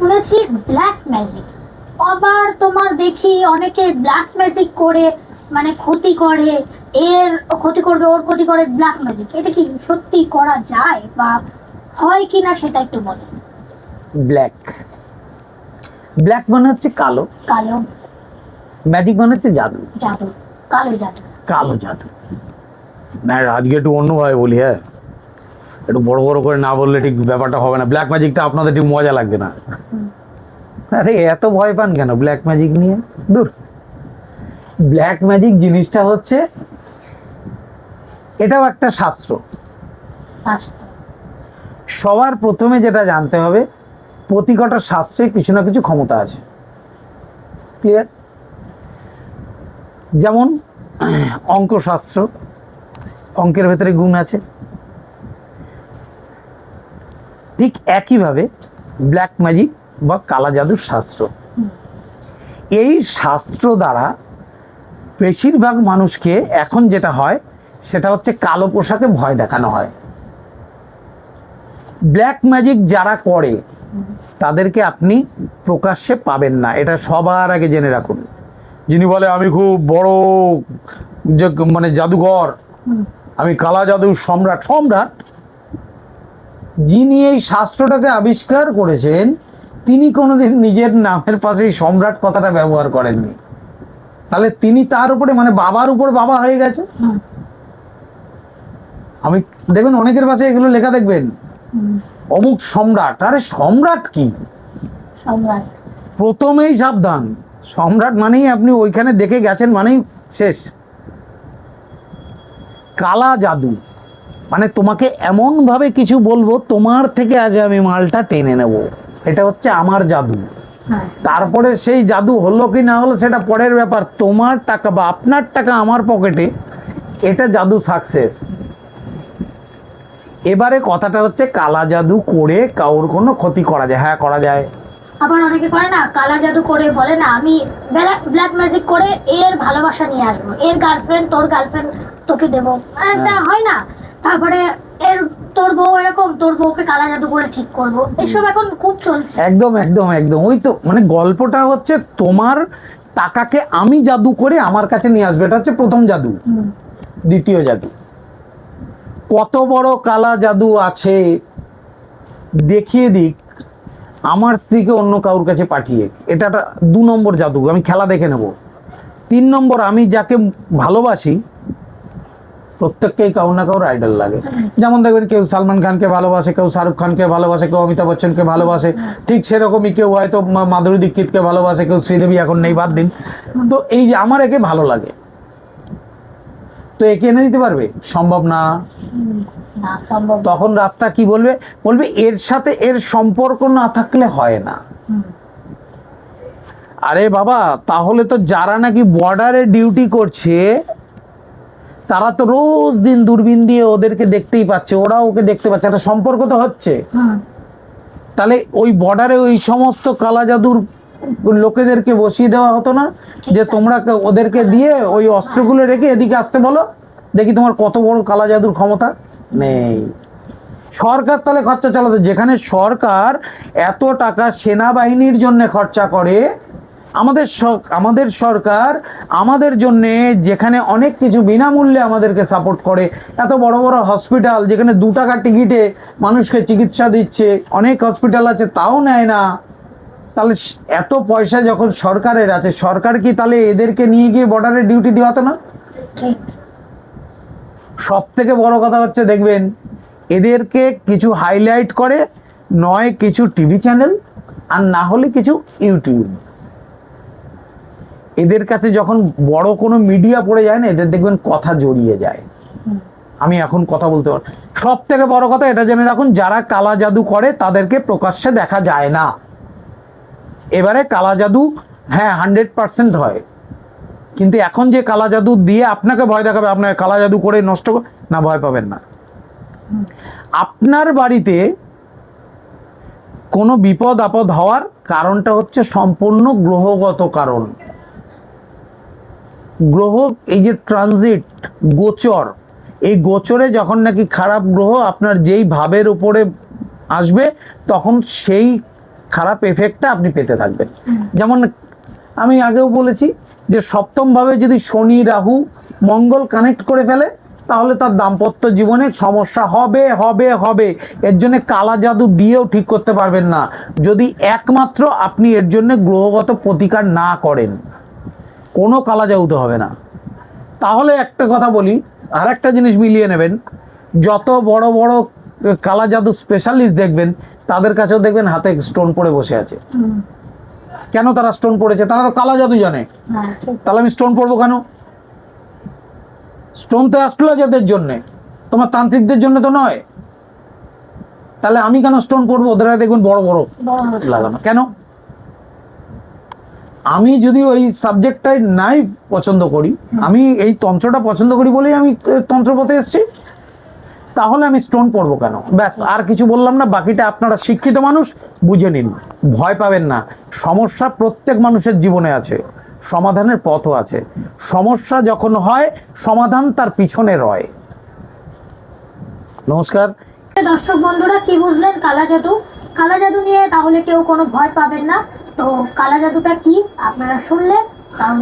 শুনেছি black magic আবার তোমার দেখি অনেকে ব্ল্যাক ম্যাজিক করে মানে ক্ষতি করে এর ক্ষতি করবে ওর ক্ষতি করে ব্ল্যাক ম্যাজিক এটা কি সত্যি করা যায় বা হয় কি না সেটা একটু বলো। ব্ল্যাক ব্ল্যাক মানে হচ্ছে কালো। কালো। ম্যাজিক মানে হচ্ছে জাদু। জাদু। কালো জাদু। কালো জাদু। না আজকে একটু অন্য অন্যভাবে বলি হ্যাঁ? একটু বড় বড় করে না বললে ঠিক ব্যাপারটা হবে না। ব্ল্যাক ম্যাজিকটা আপনাদের ঠিক মজা লাগবে না। আরে এত ভয় পান কেন ব্ল্যাক ম্যাজিক নিয়ে? দূর। ব্ল্যাক ম্যাজিক জিনিসটা হচ্ছে এটাও একটা শাস্ত্র। শাস্ত্র। সবার প্রথমে যেটা জানতে হবে প্রতিকটা শাস্ত্রে কিছু না কিছু ক্ষমতা আছে। ক্লিয়ার যেমন অঙ্কশাস্ত্র অঙ্কের ভেতরে গুণ আছে। ঠিক একইভাবে ব্ল্যাক ম্যাজিক বা কালা জাদুর শাস্ত্র। এই শাস্ত্র দ্বারা বেশিরভাগ মানুষকে এখন যেটা হয়, সেটা হচ্ছে কালো পোশাকে ভয় দেখানো হয়। ব্ল্যাক ম্যাজিক যারা করে, তাদেরকে আপনি প্রকাশ্যে পাবেন না। এটা সবার আগে জেনে রাখুন। যিনি বলে, আমি খুব বড় যে মানে জাদুঘর, আমি কালা জাদুর সম্রাট সম্রাট যিনি এই শাস্ত্রটাকে আবিষ্কার করেছেন তিনি কোনোদিন নিজের নামের পাশে এই সম্রাট কথাটা ব্যবহার করেননি। তাহলে তিনি তার উপরে মানে বাবার উপর বাবা হয়ে গেছে আমি দেখবেন অনেকের পাশে এগুলো লেখা দেখবেন। অমুক সম্রাট আরে সম্রাট কি? সম্রাট। প্রথমেই সাবধান। সম্রাট মানেই আপনি ওইখানে দেখে গেছেন মানেই শেষ। কালা জাদু। মানে তোমাকে এমনভাবে কিছু বলব তোমার থেকে আগে আমি মালটা টেনে নেব। এটা হচ্ছে আমার জাদু। হ্যাঁ। তারপরে সেই জাদু হলো কি না হলো সেটা পরের ব্যাপার। তোমার টাকা বা আপনার টাকা আমার পকেটে এটা জাদু সাকসেস এবারে কথাটা হচ্ছে কালা জাদু করে কাউর কোনো ক্ষতি করা যায়। হ্যাঁ করা যায়। আবার অনেকে করে না কালা জাদু করে বলে না আমি ব্ল্যাক ম্যাজিক করে এর ভালোবাসা নিয়ে আসব এর গার্লফ্রেন্ড তোর গার্লফ্রেন্ড তোকে দেবো। হয় না। তারপরে এর তোর বউ এরকম তোর বউকে কালা জাদু করে ঠিক করব। এসব এখন খুব চলছে। একদম একদম একদম। ওই তো মানে গল্পটা হচ্ছে তোমার টাকাকে আমি জাদু করে আমার কাছে নিয়ে আসবে। এটা হচ্ছে প্রথম জাদু। দ্বিতীয় জাদু। কত বড় কালা জাদু আছে দেখিয়ে দিক। আমার স্ত্রীকে অন্য কারোর কাছে পাঠিয়ে। এটা দু নম্বর জাদু। আমি খেলা দেখে নেব। তিন নম্বর আমি যাকে ভালোবাসি প্রত্যেককেই কারও না কারোর আইডল লাগে। যেমন দেখবেন কেউ সালমান খানকে ভালোবাসে কেউ শাহরুখ খানকে ভালোবাসে কেউ অমিতাভ বচ্চনকে ভালোবাসে। ঠিক সেরকমই কেউ হয়তো মাধুরী দীক্ষিতকে ভালোবাসে কেউ শ্রীদেবী এখন নেই বাদ দিন। তো এই যে আমার একে ভালো লাগে। তো একে এনে দিতে পারবে? সম্ভব না। তখন রাস্তা কি বলবে? বলবে এর সাথে এর সম্পর্ক না থাকলে হয় না। আরে বাবা তাহলে তো যারা নাকি বর্ডারে ডিউটি করছে তারা তো রোজ দিন দূরবীন দিয়ে ওদেরকে দেখতেই পাচ্ছে ওরা ওকে দেখতে পাচ্ছে একটা সম্পর্ক তো হচ্ছে। তাহলে ওই বর্ডারে ওই সমস্ত কালা জাদুর লোকেদেরকে বসিয়ে দেওয়া হতো না যে তোমরা ওদেরকে দিয়ে ওই অস্ত্রগুলো রেখে এদিকে আসতে বলো দেখি তোমার কত বড় কালা জাদুর ক্ষমতা নেই। সরকার তাহলে খরচা চালাতো যেখানে সরকার এত টাকা সেনাবাহিনীর জন্য খরচা করে আমাদের আমাদের সরকার আমাদের জন্য যেখানে অনেক কিছু বিনামূল্যে আমাদেরকে সাপোর্ট করে, এত বড় বড় হসপিটাল যেখানে দু টাকা টিকিটে মানুষকে চিকিৎসা দিচ্ছে, অনেক হসপিটাল আছে, তাও নেয় না। তাহলে এত পয়সা যখন সরকারের আছে, সরকার কি তাহলে এদেরকে নিয়ে গিয়ে বর্ডারে ডিউটি দেওয়া হতো না? সব থেকে বড় কথা হচ্ছে, দেখবেন, এদেরকে কিছু হাইলাইট করে, নয় কিছু টিভি চ্যানেল আর না হলে কিছু ইউটিউব এদের কাছে যখন বড় কোনো মিডিয়া পড়ে যায় না, এদের দেখবেন কথা জড়িয়ে যায়। আমি এখন কথা বলতে পারি সব থেকে বড় কথা এটা জেনে রাখুন, যারা কালা জাদু করে তাদেরকে প্রকাশ্যে দেখা যায় না। এবারে কালা জাদু হ্যাঁ হান্ড্রেড পার্সেন্ট হয়। কিন্তু এখন যে কালা জাদু দিয়ে আপনাকে ভয় দেখাবে, আপনাকে কালা জাদু করে নষ্ট না, ভয় পাবেন না। আপনার বাড়িতে কোনো বিপদ আপদ হওয়ার কারণটা হচ্ছে সম্পূর্ণ গ্রহগত কারণ। গ্রহ এই যে ট্রানজিট গোচর এই গোচরে যখন নাকি খারাপ গ্রহ আপনার যেই ভাবের উপরে আসবে তখন সেই খারাপ এফেক্টটা আপনি পেতে থাকবেন। যেমন আমি আগেও বলেছি যে সপ্তমভাবে যদি শনি রাহু মঙ্গল কানেক্ট করে ফেলে তাহলে তার দাম্পত্য জীবনে সমস্যা হবে হবে হবে। এর জন্য কালা জাদু দিয়েও ঠিক করতে পারবেন না। যদি একমাত্র আপনি এর জন্য গ্রহগত প্রতিকার না করেন কোনো কালা জাদুতে হবে না। তাহলে একটা কথা বলি আর একটা জিনিস মিলিয়ে নেবেন। যত বড় বড় কালা জাদু স্পেশালিস্ট দেখবেন তাদের কাছেও দেখবেন হাতে স্টোন পড়ে বসে আছে। কেন তারা স্টোন পড়েছে? তারা তো কালা জাদু জানে। হ্যাঁ, তাহলে আমি স্টোন পড়ব কেন? স্টোন তো অ্যাস্ট্রোলজারদের জন্যে। তোমার তান্ত্রিকদের জন্য তো নয়। তাহলে আমি কেন স্টোন পড়ব? ওদের দেখবেন বড় বড় বড়। লাগানো। কেন? আমি যদি ওই সাবজেক্টটাই নাই পছন্দ করি আমি এই তন্ত্রটা পছন্দ করি বলেই আমি আহ, তন্ত্রপথে এসেছি তাহলে আমি স্টোন পড়ব কেন? ব্যাস আর কিছু বললাম না বাকিটা আপনারা শিক্ষিত মানুষ বুঝে নিন। ভয় পাবেন না। সমস্যা প্রত্যেক মানুষের জীবনে আছে সমাধানের পথও আছে। সমস্যা যখন হয় সমাধান তার পিছনে রয়। নমস্কার। দর্শক বন্ধুরা কি বুঝলেন? কালা জাদু। কালা জাদু নিয়ে তাহলে কেউ কোনো ভয় পাবেন না। তো কালা জাদুটা কি? আপনারা শুনলেন? তাহলে